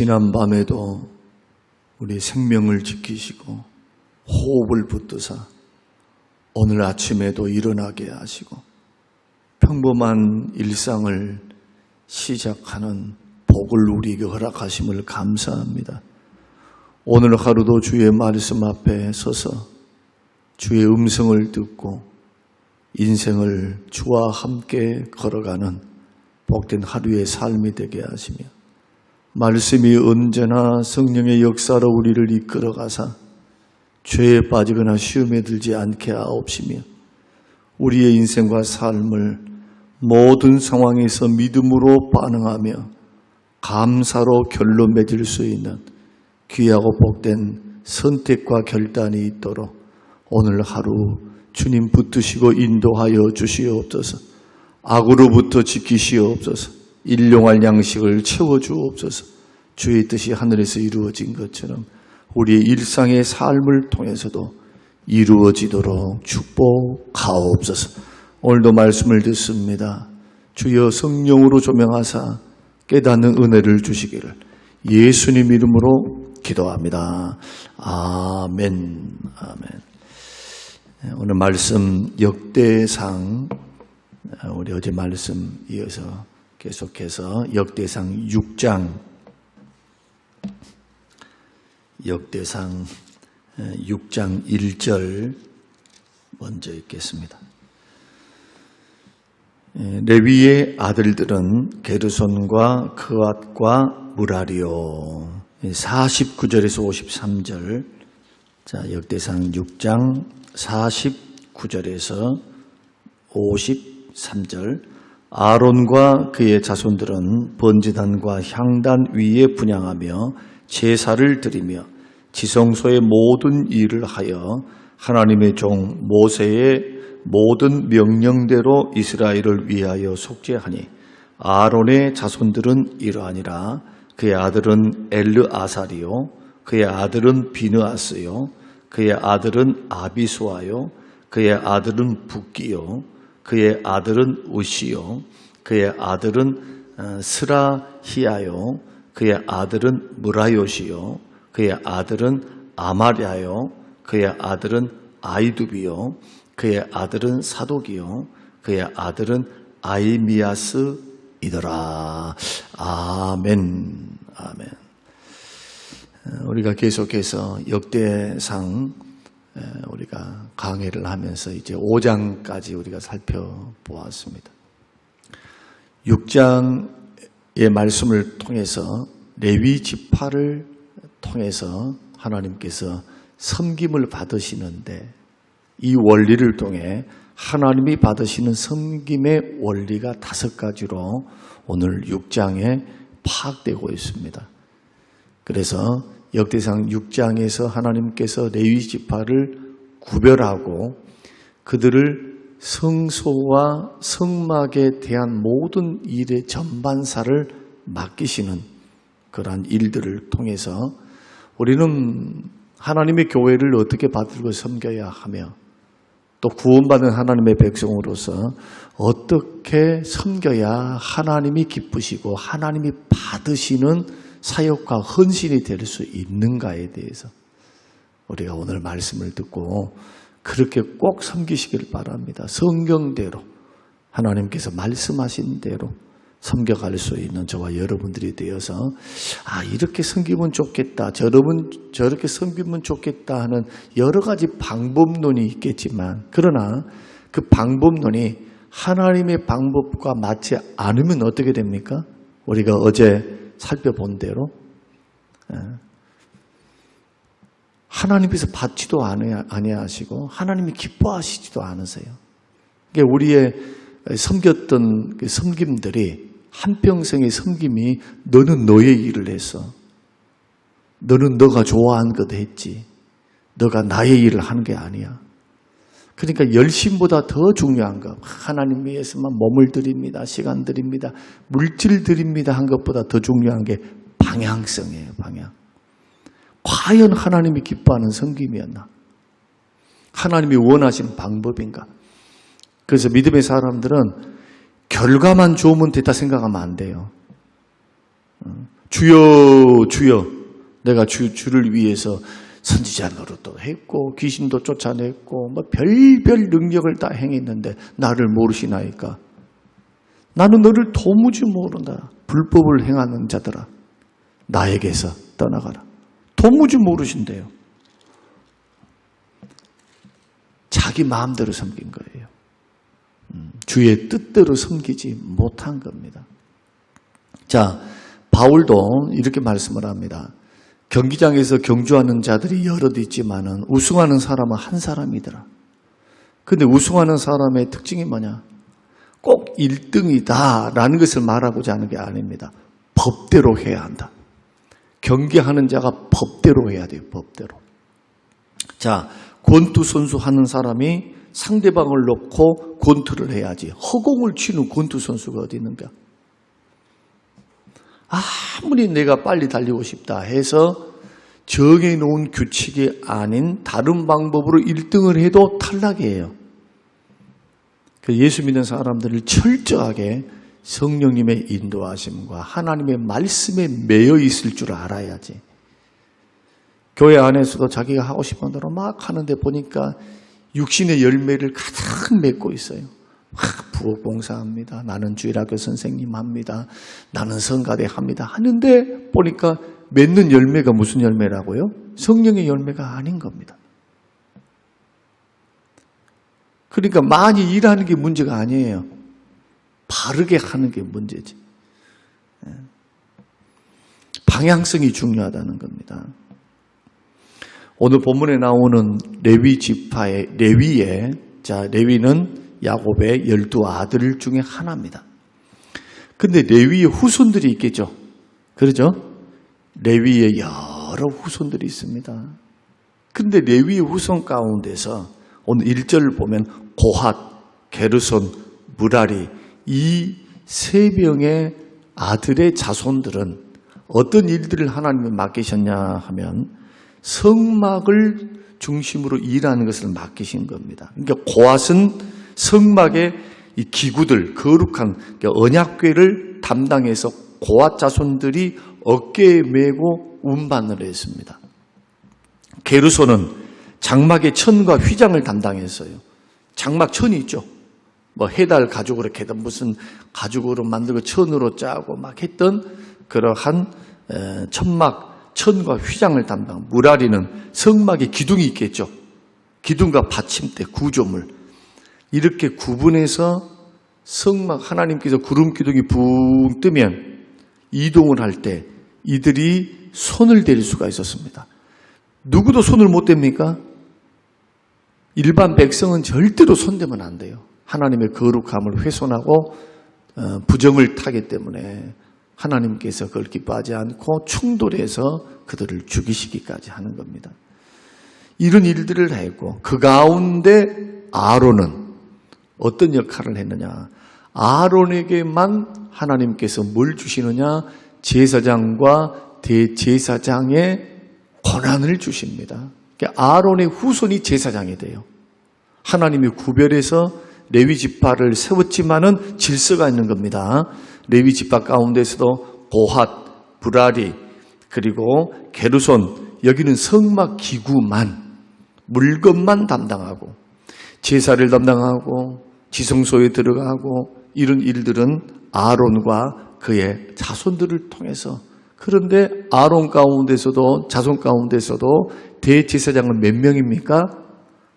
지난 밤에도 우리 생명을 지키시고 호흡을 붙드사 오늘 아침에도 일어나게 하시고 평범한 일상을 시작하는 복을 우리에게 허락하심을 감사합니다. 오늘 하루도 주의 말씀 앞에 서서 주의 음성을 듣고 인생을 주와 함께 걸어가는 복된 하루의 삶이 되게 하시며 말씀이 언제나 성령의 역사로 우리를 이끌어가사 죄에 빠지거나 시험에 들지 않게 하옵시며 우리의 인생과 삶을 모든 상황에서 믿음으로 반응하며 감사로 결로 맺을 수 있는 귀하고 복된 선택과 결단이 있도록 오늘 하루 주님 붙드시고 인도하여 주시옵소서. 악으로부터 지키시옵소서 일용할 양식을 채워주옵소서. 주의 뜻이 하늘에서 이루어진 것처럼 우리의 일상의 삶을 통해서도 이루어지도록 축복하옵소서. 오늘도 말씀을 듣습니다. 주여 성령으로 조명하사 깨닫는 은혜를 주시기를 예수님 이름으로 기도합니다. 아멘. 아멘. 오늘 말씀 역대상 우리 어제 말씀 이어서 계속해서 역대상 6장. 역대상 6장 1절 먼저 읽겠습니다. 레위의 아들들은 게르손과 그앗과 무라리오. 49절에서 53절. 자 역대상 6장 49절에서 53절 아론과 그의 자손들은 번제단과 향단 위에 분양하며 제사를 드리며 지성소의 모든 일을 하여 하나님의 종 모세의 모든 명령대로 이스라엘을 위하여 속죄하니 아론의 자손들은 이러하니라. 그의 아들은 엘르아사리요. 그의 아들은 비느아스요. 그의 아들은 아비수아요. 그의 아들은 붓기요 그의 아들은 우시요 그의 아들은 스라히아요 그의 아들은 무라요시요 그의 아들은 아마랴요 그의 아들은 아이두비요 그의 아들은 사독이요 그의 아들은 아이미아스이더라. 아멘. 아멘. 우리가 계속해서 역대상 우리가 강의를 하면서 이제 5장까지 우리가 살펴보았습니다. 6장의 말씀을 통해서 레위 지파를 통해서 하나님께서 섬김을 받으시는데 이 원리를 통해 하나님이 받으시는 섬김의 원리가 다섯 가지로 오늘 6장에 파악되고 있습니다. 그래서 역대상 6장에서 하나님께서 레위 지파를 구별하고 그들을 성소와 성막에 대한 모든 일의 전반사를 맡기시는 그러한 일들을 통해서 우리는 하나님의 교회를 어떻게 받들고 섬겨야 하며 또 구원받은 하나님의 백성으로서 어떻게 섬겨야 하나님이 기쁘시고 하나님이 받으시는 사역과 헌신이 될 수 있는가에 대해서 우리가 오늘 말씀을 듣고 그렇게 꼭 섬기시길 바랍니다. 성경대로 하나님께서 말씀하신 대로 섬겨갈 수 있는 저와 여러분들이 되어서 아 이렇게 섬기면 좋겠다 저러분 저렇게 섬기면 좋겠다 하는 여러 가지 방법론이 있겠지만 그러나 그 방법론이 하나님의 방법과 맞지 않으면 어떻게 됩니까? 우리가 어제 살펴본 대로 하나님께서 받지도 아니하시고 하나님이 기뻐하시지도 않으세요. 우리의 섬겼던 그 섬김들이 한평생의 섬김이 너는 너의 일을 했어. 너는 너가 좋아하는 것 했지. 너가 나의 일을 하는 게 아니야. 그러니까 열심보다 더 중요한 것. 하나님 위해서만 몸을 드립니다. 시간 드립니다. 물질 드립니다. 한 것보다 더 중요한 게 방향성이에요. 방향. 과연 하나님이 기뻐하는 섬김이었나? 하나님이 원하시는 방법인가? 그래서 믿음의 사람들은 결과만 좋으면 됐다 생각하면 안 돼요. 주여 주여 내가 주, 주를 위해서 선지자 노릇도 했고 귀신도 쫓아냈고 뭐 별별 능력을 다 행했는데 나를 모르시나이까? 나는 너를 도무지 모른다. 불법을 행하는 자들아 나에게서 떠나가라. 도무지 모르신대요. 자기 마음대로 섬긴 거예요. 음, 주의 뜻대로 섬기지 못한 겁니다. 자 바울도 이렇게 말씀을 합니다 경기장에서 경주하는 자들이 여럿 있지만은 우승하는 사람은 한 사람이더라. 근데 우승하는 사람의 특징이 뭐냐? 꼭 1등이다라는 것을 말하고자 하는 게 아닙니다. 법대로 해야 한다. 경기하는 자가 법대로 해야 돼요. 법대로. 자, 권투 선수 하는 사람이 상대방을 놓고 권투를 해야지. 허공을 치는 권투 선수가 어디 있는가? 아무리 내가 빨리 달리고 싶다 해서 정해놓은 규칙이 아닌 다른 방법으로 1등을 해도 탈락이에요. 그 예수 믿는 사람들을 철저하게 성령님의 인도하심과 하나님의 말씀에 매여 있을 줄 알아야지. 교회 안에서도 자기가 하고 싶은 대로 막 하는데 보니까 육신의 열매를 가득 맺고 있어요. 막 부엌 봉사합니다. 나는 주일학교 선생님 합니다. 나는 성가대 합니다. 하는데 보니까 맺는 열매가 무슨 열매라고요? 성령의 열매가 아닌 겁니다. 그러니까 많이 일하는 게 문제가 아니에요. 바르게 하는 게 문제지. 예. 방향성이 중요하다는 겁니다. 오늘 본문에 나오는 레위 지파의 레위의 자 레위는 야곱의 열두 아들 중에 하나입니다. 근데 레위의 후손들이 있겠죠. 그러죠? 레위의 여러 후손들이 있습니다. 근데 레위의 후손 가운데서 오늘 1절을 보면 고핫, 게르손, 무라리 이 세 명의 아들의 자손들은 어떤 일들을 하나님이 맡기셨냐 하면 성막을 중심으로 일하는 것을 맡기신 겁니다. 그러니까 고핫은 성막의 이 기구들, 거룩한 그러니까 언약궤를 담당해서 고아 자손들이 어깨에 메고 운반을 했습니다. 게르소는 장막의 천과 휘장을 담당했어요. 장막 천이 있죠. 뭐 해달 가죽으로 이렇게 무슨 가죽으로 만들고 천으로 짜고 막 했던 그러한 천막 천과 휘장을 담당. 무라리는 성막에 기둥이 있겠죠. 기둥과 받침대, 구조물 이렇게 구분해서 성막 하나님께서 구름 기둥이 붕 뜨면 이동을 할 때 이들이 손을 댈 수가 있었습니다. 누구도 손을 못 댑니까? 일반 백성은 절대로 손대면 안 돼요. 하나님의 거룩함을 훼손하고 어, 부정을 타기 때문에 하나님께서 그걸 기뻐하지 않고 충돌해서 그들을 죽이시기까지 하는 겁니다. 이런 일들을 했고 그 가운데 아론은 어떤 역할을 했느냐? 아론에게만 하나님께서 뭘 주시느냐? 제사장과 대제사장의 권한을 주십니다. 그러니까 아론의 후손이 제사장이 돼요. 하나님이 구별해서 레위 지파를 세웠지만은 질서가 있는 겁니다. 레위 지파 가운데서도 고핫, 브라리, 그리고 게르손 여기는 성막 기구만 물건만 담당하고 제사를 담당하고 지성소에 들어가고 이런 일들은 아론과 그의 자손들을 통해서 그런데 아론 가운데서도 자손 가운데서도 대제사장은 몇 명입니까?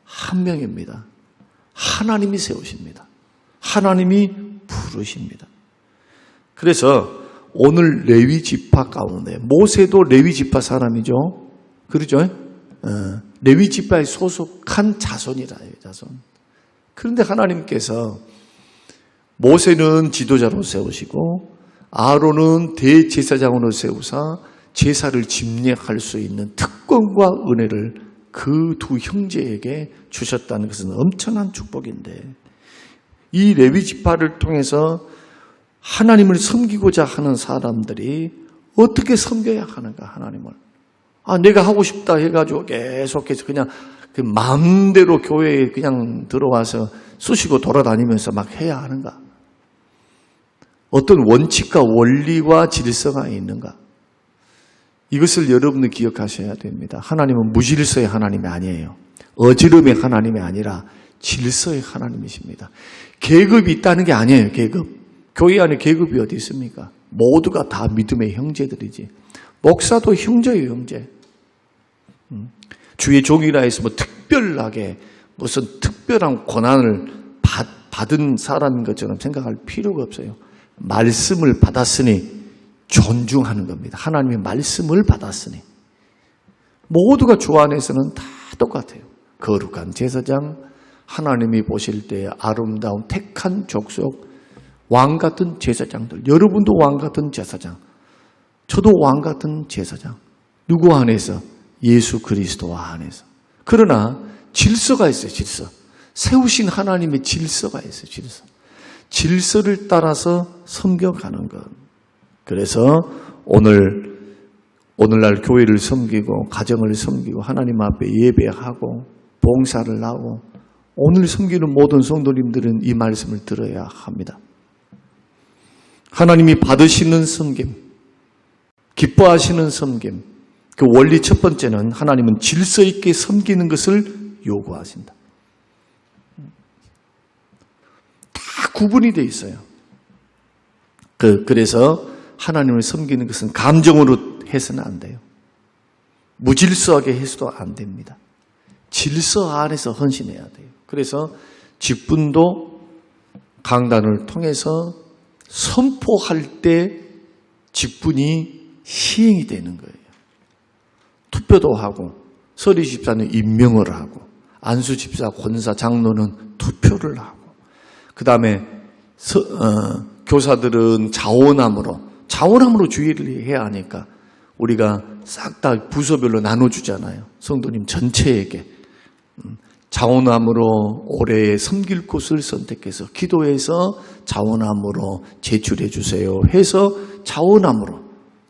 한 명입니다. 하나님이 세우십니다. 하나님이 부르십니다. 그래서 오늘 레위 지파 가운데 모세도 레위 지파 사람이죠. 그러죠? 어, 레위 지파에 소속한 자손이라 자손. 그런데 하나님께서 모세는 지도자로 세우시고 아론은 대제사장으로 세우사 제사를 집례할 수 있는 특권과 은혜를 그 두 형제에게 주셨다는 것은 엄청난 축복인데 이 레위 지파를 통해서 하나님을 섬기고자 하는 사람들이 어떻게 섬겨야 하는가 하나님을? 아 내가 하고 싶다 해가지고 계속해서 그냥 그 마음대로 교회에 그냥 들어와서 쑤시고 돌아다니면서 막 해야 하는가? 어떤 원칙과 원리와 질서가 있는가? 이것을 여러분은 기억하셔야 됩니다. 하나님은 무질서의 하나님이 아니에요. 어지럼의 하나님이 아니라 질서의 하나님이십니다. 계급이 있다는 게 아니에요, 계급. 교회 안에 계급이 어디 있습니까? 모두가 다 믿음의 형제들이지. 목사도 형제예요, 형제. 음. 주의 종이라 해서 뭐 특별하게 무슨 특별한 권한을 받, 받은 사람인 것처럼 생각할 필요가 없어요. 말씀을 받았으니 존중하는 겁니다. 하나님의 말씀을 받았으니. 모두가 주 안에서는 다 똑같아요. 거룩한 제사장, 하나님이 보실 때 아름다운 택한 족속, 왕 같은 제사장들. 여러분도 왕 같은 제사장. 저도 왕 같은 제사장. 누구 안에서? 예수 그리스도 안에서. 그러나 질서가 있어요, 질서. 세우신 하나님의 질서가 있어요, 질서. 질서를 따라서 섬겨가는 것. 그래서 오늘, 오늘날 교회를 섬기고, 가정을 섬기고, 하나님 앞에 예배하고, 봉사를 하고, 오늘 섬기는 모든 성도님들은 이 말씀을 들어야 합니다. 하나님이 받으시는 섬김, 기뻐하시는 섬김, 그 원리 첫 번째는 하나님은 질서 있게 섬기는 것을 요구하신다. 다 구분이 돼 있어요. 그, 그래서 하나님을 섬기는 것은 감정으로 해서는 안 돼요. 무질서하게 해서도 안 됩니다. 질서 안에서 헌신해야 돼요. 그래서 직분도 강단을 통해서 선포할 때 직분이 시행이 되는 거예요. 투표도 하고 서리 집사는 임명을 하고 안수 집사, 권사, 장로는 투표를 하고 그 다음에 어, 교사들은 자원함으로 자원함으로 주의를 해야 하니까 우리가 싹 다 부서별로 나눠주잖아요. 성도님 전체에게 음, 자원함으로 올해 섬길 곳을 선택해서 기도해서 자원함으로 제출해 주세요. 해서 자원함으로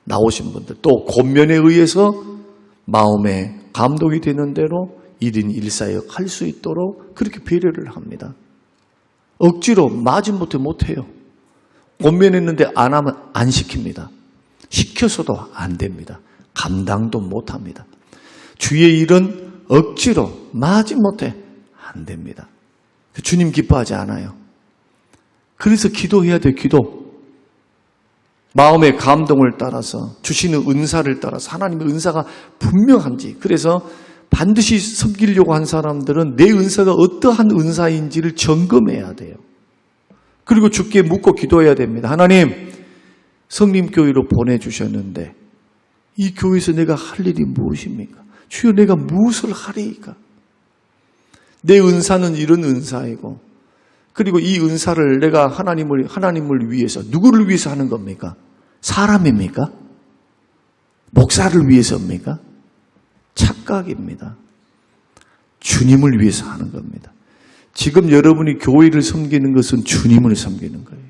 나오신 분들 또 권면에 의해서 마음에 감동이 되는 대로 1인 1사역 할 수 있도록 그렇게 배려를 합니다. 억지로 마지못해 못해요. 권면했는데 안 하면 안 시킵니다. 시켜서도 안 됩니다. 감당도 못합니다. 주의 일은 억지로 마지못해 안 됩니다. 주님 기뻐하지 않아요. 그래서 기도해야 돼요, 기도. 마음의 감동을 따라서 주시는 은사를 따라서 하나님의 은사가 분명한지 그래서 반드시 섬기려고 한 사람들은 내 은사가 어떠한 은사인지를 점검해야 돼요. 그리고 주께 묻고 기도해야 됩니다. 하나님, 성림 교회로 보내 주셨는데 이 교회에서 내가 할 일이 무엇입니까? 주여 내가 무엇을 하리이까? 내 은사는 이런 은사이고 그리고 이 은사를 내가 하나님을 하나님을 위해서 누구를 위해서 하는 겁니까? 사람입니까? 목사를 위해서입니까? 착각입니다. 주님을 위해서 하는 겁니다. 지금 여러분이 교회를 섬기는 것은 주님을 섬기는 거예요.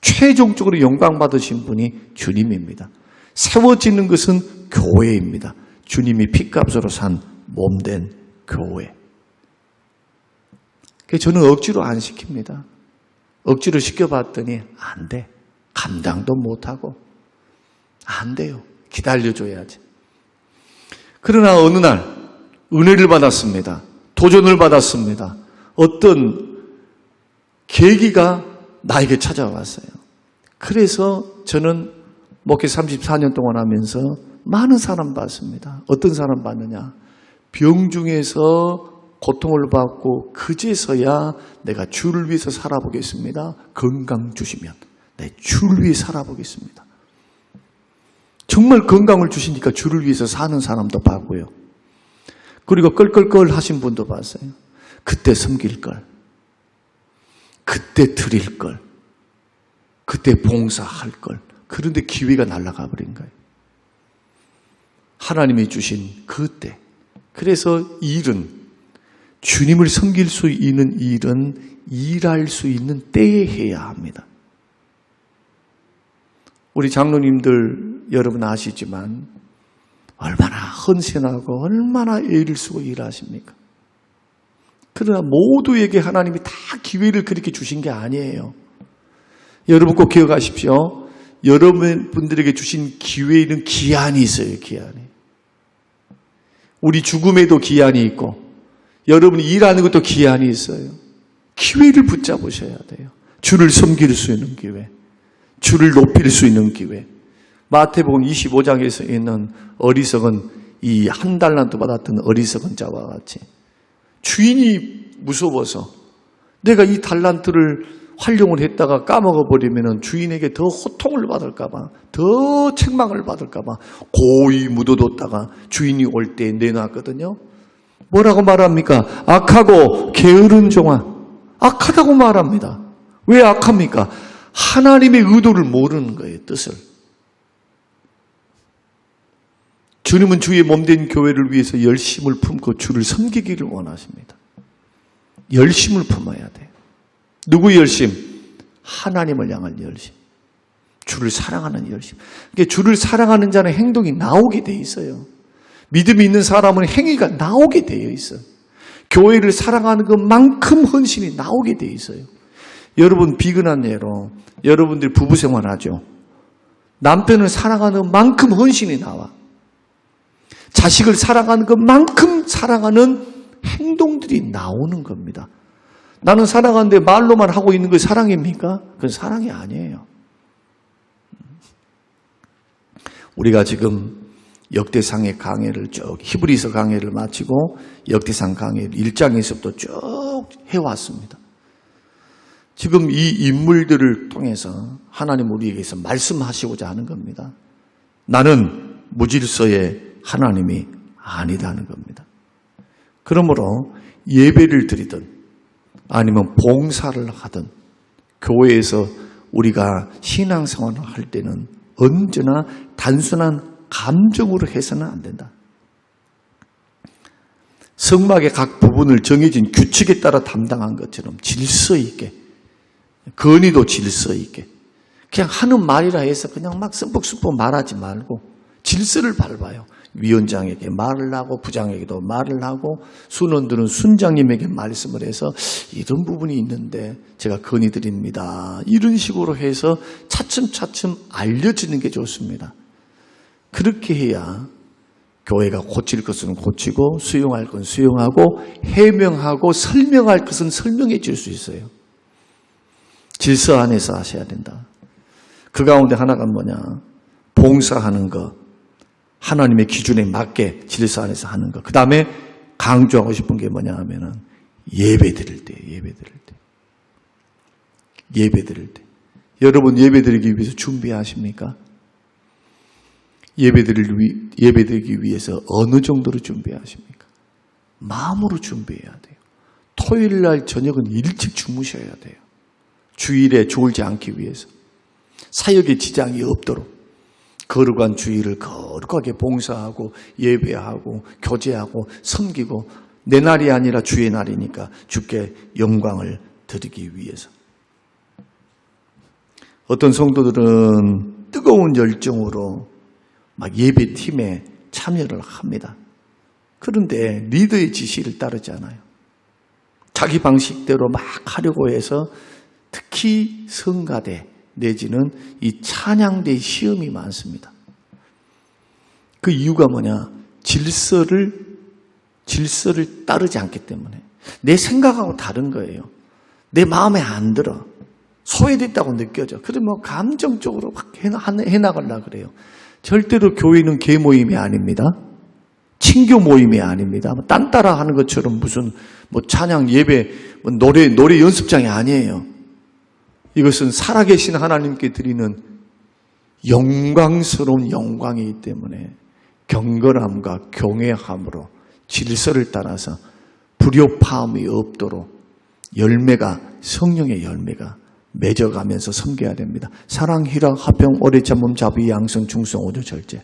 최종적으로 영광 받으신 분이 주님입니다. 세워지는 것은 교회입니다. 주님이 피값으로 산 몸된 교회. 저는 억지로 안 시킵니다. 억지로 시켜봤더니 안 돼. 감당도 못하고. 안 돼요. 기다려줘야지. 그러나 어느 날 은혜를 받았습니다. 도전을 받았습니다. 어떤 계기가 나에게 찾아왔어요. 그래서 저는 목회 34년 동안 하면서 많은 사람 봤습니다. 어떤 사람 봤느냐? 병 중에서 고통을 받고 그제서야 내가 주를 위해서 살아보겠습니다. 건강 주시면 내 주를 위해 살아보겠습니다. 정말 건강을 주시니까 주를 위해서 사는 사람도 봤고요. 그리고 끌끌끌 하신 분도 봤어요. 그때 섬길 걸. 그때 드릴 걸. 그때 봉사할 걸. 그런데 기회가 날아가 버린 거예요. 하나님이 주신 그때. 그래서 일은 주님을 섬길 수 있는 일은 일할 수 있는 때에 해야 합니다. 우리 장로님들 여러분 아시지만 얼마나 헌신하고 얼마나 애를 쓰고 일하십니까? 그러나 모두에게 하나님이 다 기회를 그렇게 주신 게 아니에요. 여러분 꼭 기억하십시오. 여러분들에게 주신 기회에는 기한이 있어요, 기한이. 우리 죽음에도 기한이 있고, 여러분이 일하는 것도 기한이 있어요. 기회를 붙잡으셔야 돼요. 주를 섬길 수 있는 기회. 주를 높일 수 있는 기회. 마태복음 25장에서 있는 어리석은 이 한 달란트 받았던 어리석은 자와 같이 주인이 무서워서 내가 이 달란트를 활용을 했다가 까먹어 버리면 주인에게 더 호통을 받을까봐, 더 책망을 받을까봐 고이 묻어뒀다가 주인이 올 때 내놨거든요. 뭐라고 말합니까? 악하고 게으른 종아. 악하다고 말합니다. 왜 악합니까? 하나님의 의도를 모르는 거예요, 뜻을. 주님은 주의 몸된 교회를 위해서 열심을 품고 주를 섬기기를 원하십니다. 열심을 품어야 돼요. 누구 열심? 하나님을 향한 열심. 주를 사랑하는 열심. 그러니까 주를 사랑하는 자는 행동이 나오게 돼 있어요. 믿음이 있는 사람은 행위가 나오게 되어 있어요. 교회를 사랑하는 것만큼 헌신이 나오게 돼 있어요. 여러분 비근한 예로 여러분들이 부부 생활하죠. 남편을 사랑하는 만큼 헌신이 나와. 자식을 사랑하는 것만큼 사랑하는 행동들이 나오는 겁니다. 나는 사랑하는데 말로만 하고 있는 게 사랑입니까? 그건 사랑이 아니에요. 우리가 지금 역대상의 강해를 쭉 히브리서 강해를 마치고 역대상 강해 1장에서부터 쭉 해왔습니다. 지금 이 인물들을 통해서 하나님 우리에게서 말씀하시고자 하는 겁니다. 나는 무질서의 하나님이 아니다는 겁니다. 그러므로 예배를 드리든 아니면 봉사를 하든 교회에서 우리가 신앙생활을 할 때는 언제나 단순한 감정으로 해서는 안 된다. 성막의 각 부분을 정해진 규칙에 따라 담당한 것처럼 질서 있게, 건의도 질서 있게, 그냥 하는 말이라 해서 그냥 막 씀뻑씀뻑 말하지 말고 질서를 밟아요. 위원장에게 말을 하고 부장에게도 말을 하고 순원들은 순장님에게 말씀을 해서 이런 부분이 있는데 제가 건의드립니다. 이런 식으로 해서 차츰차츰 알려지는 게 좋습니다. 그렇게 해야 교회가 고칠 것은 고치고 수용할 건 수용하고 해명하고 설명할 것은 설명해 줄 수 있어요. 질서 안에서 하셔야 된다. 그 가운데 하나가 뭐냐? 봉사하는 것. 하나님의 기준에 맞게 질서 안에서 하는 것. 그 다음에 강조하고 싶은 게 뭐냐 하면은 예배 드릴 때, 예배 드릴 때. 예배 드릴 때. 여러분 예배 드리기 위해서 준비하십니까? 예배 드릴 위, 예배 드리기 위해서 어느 정도로 준비하십니까? 마음으로 준비해야 돼요. 토요일 날 저녁은 일찍 주무셔야 돼요. 주일에 졸지 않기 위해서. 사역에 지장이 없도록. 거룩한 주일을 거룩하게 봉사하고 예배하고 교제하고 섬기고 내 날이 아니라 주의 날이니까 주께 영광을 드리기 위해서. 어떤 성도들은 뜨거운 열정으로 막 예배팀에 참여를 합니다. 그런데 리더의 지시를 따르지 않아요. 자기 방식대로 막 하려고 해서 특히 성가대 내지는 이 찬양대 시험이 많습니다. 그 이유가 뭐냐? 질서를 질서를 따르지 않기 때문에 내 생각하고 다른 거예요. 내 마음에 안 들어. 소외됐다고 느껴져. 뭐 감정적으로 막 해나가려 그래요. 절대로 교회는 개 모임이 아닙니다. 친교 모임이 아닙니다. 뭐딴 따라 하는 것처럼 무슨 뭐 찬양 예배 뭐 노래 노래 연습장이 아니에요. 이것은 살아계신 하나님께 드리는 영광스러운 영광이기 때문에 경건함과 경외함으로 질서를 따라서 불효파함이 없도록 열매가 성령의 열매가 맺어가면서 섬겨야 됩니다. 사랑, 희락, 화평, 오래 참음, 자비, 양성, 중성, 오조, 절제.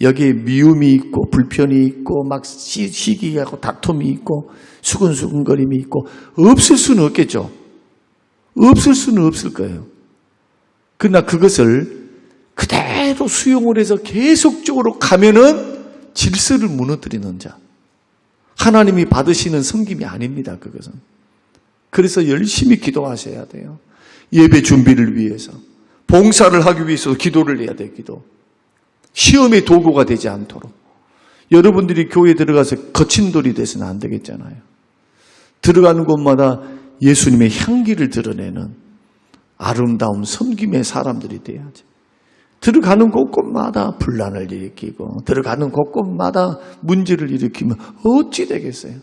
여기에 미움이 있고 불편이 있고 막 시기하고 다툼이 있고 수근수근거림이 있고 없을 수는 없겠죠. 없을 수는 없을 거예요. 그러나 그것을 그대로 수용을 해서 계속적으로 가면은 질서를 무너뜨리는 자. 하나님이 받으시는 섬김이 아닙니다. 그것은. 그래서 열심히 기도하셔야 돼요. 예배 준비를 위해서, 봉사를 하기 위해서 기도를 해야 돼, 기도. 시험의 도구가 되지 않도록. 여러분들이 교회에 들어가서 거친 돌이 돼서는 안 되겠잖아요. 들어가는 곳마다 예수님의 향기를 드러내는 아름다운 섬김의 사람들이 돼야지. 들어가는 곳곳마다 분란을 일으키고 들어가는 곳곳마다 문제를 일으키면 어찌 되겠어요?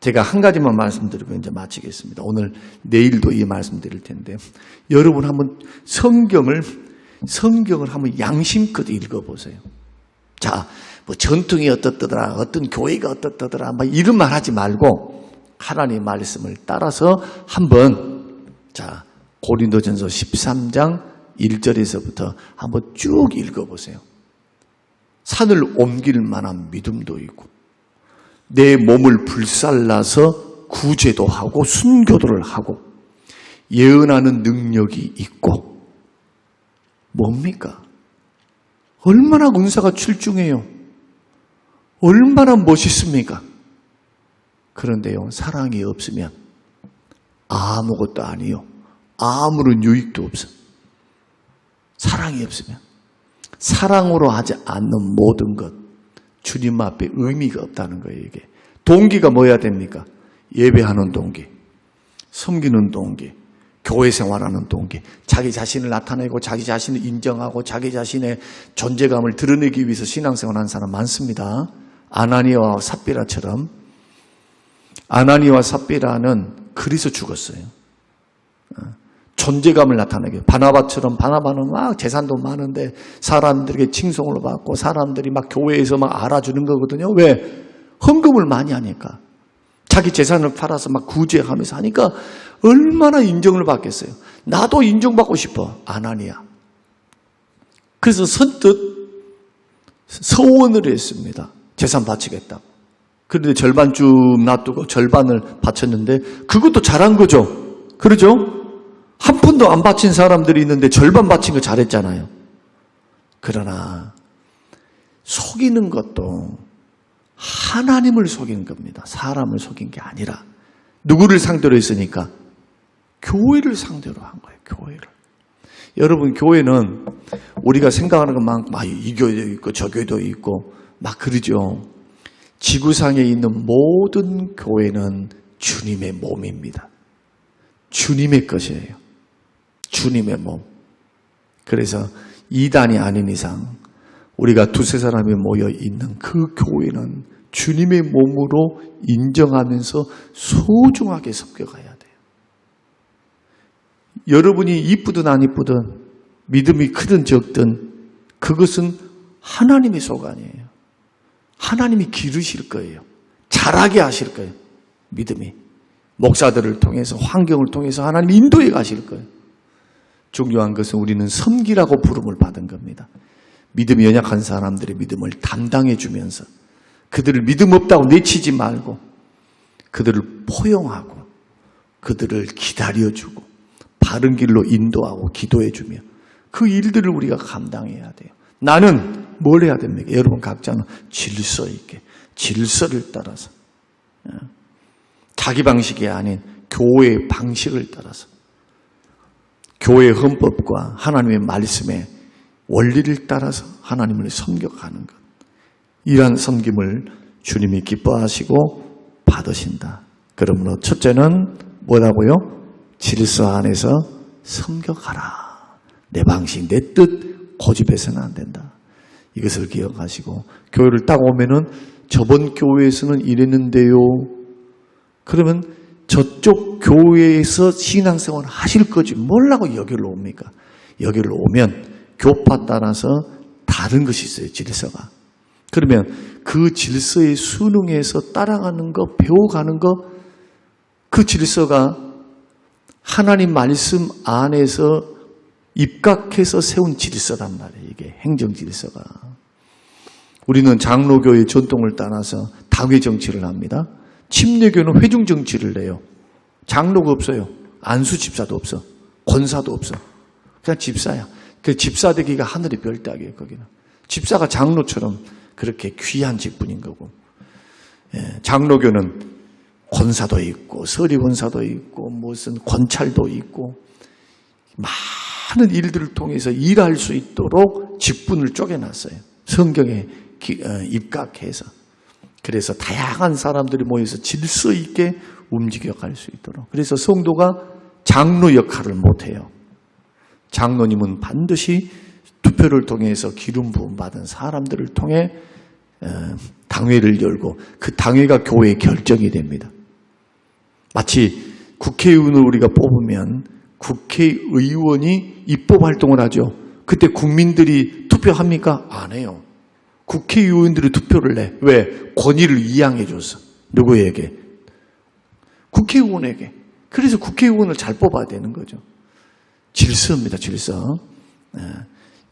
제가 한 가지만 말씀드리고 이제 마치겠습니다. 오늘 내일도 이 말씀 드릴 텐데 여러분 한번 성경을 성경을 한번 양심껏 읽어보세요. 자, 뭐 전통이 어떻더라, 어떤 교회가 어떻더라, 막 이런 말 하지 말고 하나님 말씀을 따라서 한번 자 고린도전서 13장 1절에서부터 한번 쭉 읽어보세요. 산을 옮길 만한 믿음도 있고 내 몸을 불살라서 구제도 하고 순교도를 하고 예언하는 능력이 있고 뭡니까? 얼마나 은사가 출중해요. 얼마나 멋있습니까? 그런데요, 사랑이 없으면 아무것도 아니요. 아무런 유익도 없어. 사랑이 없으면. 사랑으로 하지 않는 모든 것, 주님 앞에 의미가 없다는 거예요, 이게. 동기가 뭐야 됩니까? 예배하는 동기, 섬기는 동기, 교회 생활하는 동기, 자기 자신을 나타내고 자기 자신을 인정하고 자기 자신의 존재감을 드러내기 위해서 신앙생활하는 사람 많습니다. 아나니아와 삽비라처럼 아나니와 삽비라는 그리서 죽었어요. 어, 존재감을 나타내게. 바나바처럼 바나바는 막 재산도 많은데 사람들에게 칭송을 받고 사람들이 막 교회에서 막 알아주는 거거든요. 왜? 헌금을 많이 하니까. 자기 재산을 팔아서 막 구제하면서 하니까 얼마나 인정을 받겠어요. 나도 인정받고 싶어. 아나니아. 그래서 선뜻 서원을 했습니다. 재산 바치겠다고. 그런데 절반쯤 놔두고 절반을 바쳤는데 그것도 잘한 거죠. 그러죠? 한 푼도 안 바친 사람들이 있는데 절반 바친 거 잘했잖아요. 그러나 속이는 것도 하나님을 속이는 겁니다. 사람을 속인 게 아니라 누구를 상대로 했으니까 교회를 상대로 한 거예요. 교회를. 여러분 교회는 우리가 생각하는 것만큼 막이 교회도 있고 저 교회도 있고 막 그러죠. 지구상에 있는 모든 교회는 주님의 몸입니다. 주님의 것이에요. 주님의 몸. 그래서 이단이 아닌 이상 우리가 두세 사람이 모여 있는 그 교회는 주님의 몸으로 인정하면서 소중하게 섬겨가야 돼요. 여러분이 이쁘든 안 이쁘든 믿음이 크든 적든 그것은 하나님의 소관이에요. 하나님이 기르실 거예요. 잘하게 하실 거예요. 믿음이. 목사들을 통해서, 환경을 통해서 하나님 인도해 가실 거예요. 중요한 것은 우리는 섬기라고 부름을 받은 겁니다. 믿음이 연약한 사람들의 믿음을 담당해 주면서 그들을 믿음 없다고 내치지 말고 그들을 포용하고 그들을 기다려주고 바른 길로 인도하고 기도해 주며 그 일들을 우리가 감당해야 돼요. 나는 뭘 해야 됩니까? 여러분 각자는 질서 있게 질서를 따라서 예. 자기 방식이 아닌 교회의 방식을 따라서 교회의 헌법과 하나님의 말씀의 원리를 따라서 하나님을 섬겨가는 것. 이러한 섬김을 주님이 기뻐하시고 받으신다. 그러므로 첫째는 뭐라고요? 질서 안에서 섬겨가라. 내 방식, 내 뜻 고집해서는 안 된다. 이것을 기억하시고 교회를 딱 오면은 저번 교회에서는 이랬는데요. 그러면 저쪽 교회에서 신앙생활 하실 거지 뭘라고 여기로 옵니까? 여기로 오면 교파 따라서 다른 것이 있어요. 질서가. 그러면 그 질서에 순응해서 따라가는 거, 배워가는 거, 그 질서가 하나님 말씀 안에서 입각해서 세운 질서란 말이에요. 이게 행정 질서가. 우리는 장로교의 전통을 따라서 당회 정치를 합니다. 침례교는 회중 정치를 내요. 장로가 없어요. 안수 집사도 없어. 권사도 없어. 그냥 집사야. 그 집사 되기가 하늘의 별 따기예요, 거기는. 집사가 장로처럼 그렇게 귀한 직분인 거고. 예, 장로교는 권사도 있고, 서리 권사도 있고, 무슨 권찰도 있고, 많은 일들을 통해서 일할 수 있도록 직분을 쪼개놨어요. 성경에 기- 어, 입각해서. 그래서 다양한 사람들이 모여서 질서 있게 움직여 갈 수 있도록. 그래서 성도가 장로 역할을 못해요. 장로님은 반드시 투표를 통해서 기름 부음 받은 사람들을 통해 어, 당회를 열고 그 당회가 교회의 결정이 됩니다. 마치 국회의원을 우리가 뽑으면 국회의원이 입법 활동을 하죠. 그때 국민들이 투표합니까? 안 해요. 국회의원들이 투표를 내. 왜? 권위를 이양해 줬어. 누구에게? 국회의원에게. 그래서 국회의원을 잘 뽑아야 되는 거죠. 질서입니다, 질서. 예,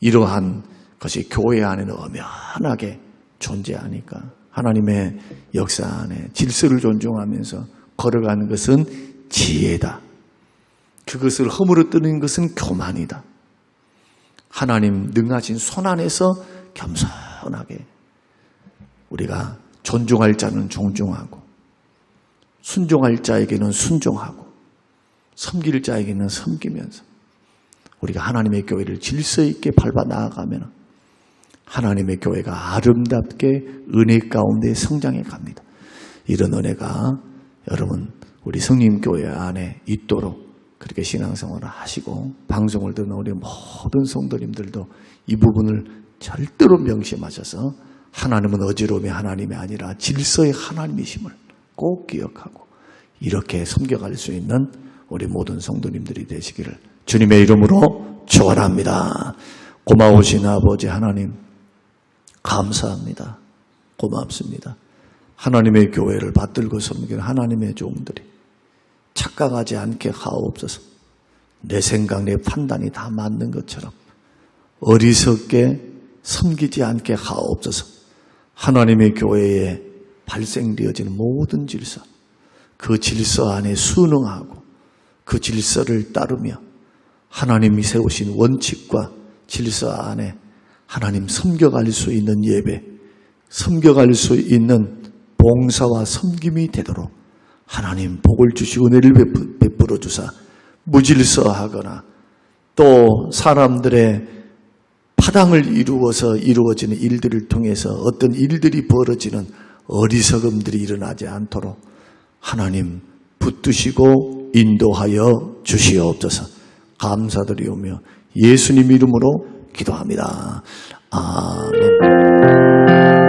이러한 것이 교회 안에는 엄연하게 존재하니까 하나님의 역사 안에 질서를 존중하면서 걸어가는 것은 지혜다. 그것을 허물어뜨리는 것은 교만이다. 하나님 능하신 손 안에서 겸손 하게 우리가 존중할 자는 존중하고 순종할 자에게는 순종하고 섬길 자에게는 섬기면서 우리가 하나님의 교회를 질서 있게 밟아 나아가면 하나님의 교회가 아름답게 은혜 가운데 성장해 갑니다. 이런 은혜가 여러분 우리 성림교회 안에 있도록 그렇게 신앙생활을 하시고 방송을 듣는 우리 모든 성도님들도 이 부분을 절대로 명심하셔서 하나님은 어지러움의 하나님이 아니라 질서의 하나님이심을 꼭 기억하고 이렇게 섬겨갈 수 있는 우리 모든 성도님들이 되시기를 주님의 이름으로 축원합니다. 고마우신 아버지 하나님 감사합니다. 고맙습니다. 하나님의 교회를 받들고 섬기는 하나님의 종들이 착각하지 않게 하옵소서. 내 생각, 내 판단이 다 맞는 것처럼 어리석게 섬기지 않게 하옵소서. 하나님의 교회에 발생되어지는 모든 질서, 그 질서 안에 순응하고 그 질서를 따르며 하나님이 세우신 원칙과 질서 안에 하나님 섬겨갈 수 있는 예배, 섬겨갈 수 있는 봉사와 섬김이 되도록 하나님 복을 주시고 은혜를 베풀어 주사 무질서하거나 또 사람들의 파당을 이루어서 이루어지는 일들을 통해서 어떤 일들이 벌어지는 어리석음들이 일어나지 않도록 하나님 붙드시고 인도하여 주시옵소서 감사드리오며 예수님 이름으로 기도합니다. 아멘.